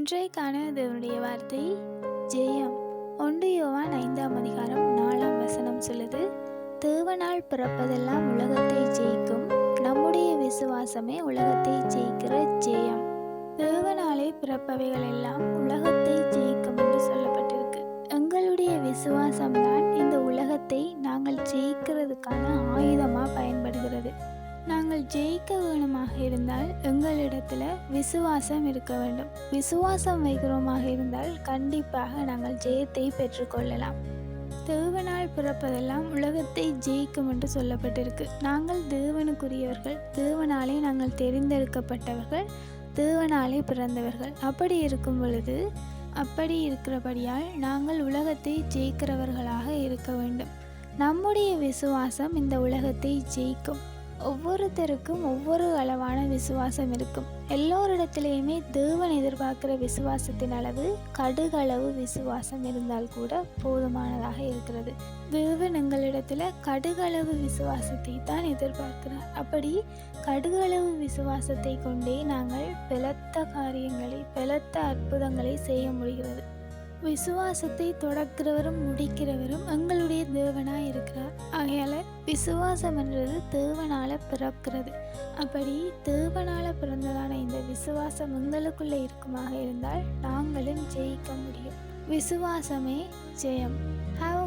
இன்றைக்கான தேவனுடைய வார்த்தை ஜெயம். ஒன்று யோவான் ஐந்தாம் அதிகாரம் நாலாம் வசனம் சொல்லுது தேவனால் பிறப்பதெல்லாம் உலகத்தை ஜெயிக்கும். நம்முடைய விசுவாசமே உலகத்தை ஜெயிக்கிற ஜெயம். தேவனாலே பிறப்பவைகள் எல்லாம் உலகத்தை ஜெயிக்கும் என்று சொல்லப்பட்டிருக்கு. எங்களுடைய விசுவாசம்தான் இந்த உலகத்தை நாங்கள் ஜெயிக்கிறதுக்கான ஆயுதமாக ஜெயிக்க வேணுமாக இருந்தால் எங்களிடத்தில் விசுவாசம் இருக்க வேண்டும். விசுவாசம் வைக்கிறோமாக இருந்தால் கண்டிப்பாக நாங்கள் ஜெயத்தை பெற்றுக்கொள்ளலாம். தேவனால் பிறப்பதெல்லாம் உலகத்தை ஜெயிக்கும் என்று சொல்லப்பட்டிருக்கு. நாங்கள் தேவனுக்குரியவர்கள் தேவனாலே நாங்கள் தெரிந்தெடுக்கப்பட்டவர்கள் தேவனாலே பிறந்தவர்கள். அப்படி இருக்கும் பொழுது அப்படி இருக்கிறபடியால் நாங்கள் உலகத்தை ஜெயிக்கிறவர்களாக இருக்க வேண்டும். நம்முடைய விசுவாசம் இந்த உலகத்தை ஜெயிக்கும். ஒவ்வொருத்தருக்கும் ஒவ்வொரு அளவான விசுவாசம் இருக்கும். எல்லோரிடத்திலையுமே தேவன் எதிர்பார்க்கிற விசுவாசத்தின் அளவு கடுகளவு விசுவாசம் இருந்தால் கூட போதுமானதாக இருக்கிறது. தேவன் எங்களிடத்தில் கடுகளவு விசுவாசத்தை தான் எதிர்பார்க்கிறார். அப்படி கடுகளவு விசுவாசத்தை கொண்டே நாங்கள் பலத்த காரியங்களை பலத்த அற்புதங்களை செய்ய முடிகிறது. விசுவாசத்தை தொடக்கிறவரும் முடிக்கிறவரும் எங்களுடைய தேவனாக இருக்கிறார். ஆகையால் விசுவாசம் என்றது தேவனால் பிறக்கிறது. அப்படி தேவனால் பிறந்ததான இந்த விசுவாசம் எங்களுக்குள்ளே இருக்குமாக இருந்தால் நாங்களும் ஜெயிக்க முடியும். விசுவாசமே ஜெயம். ஹாவ்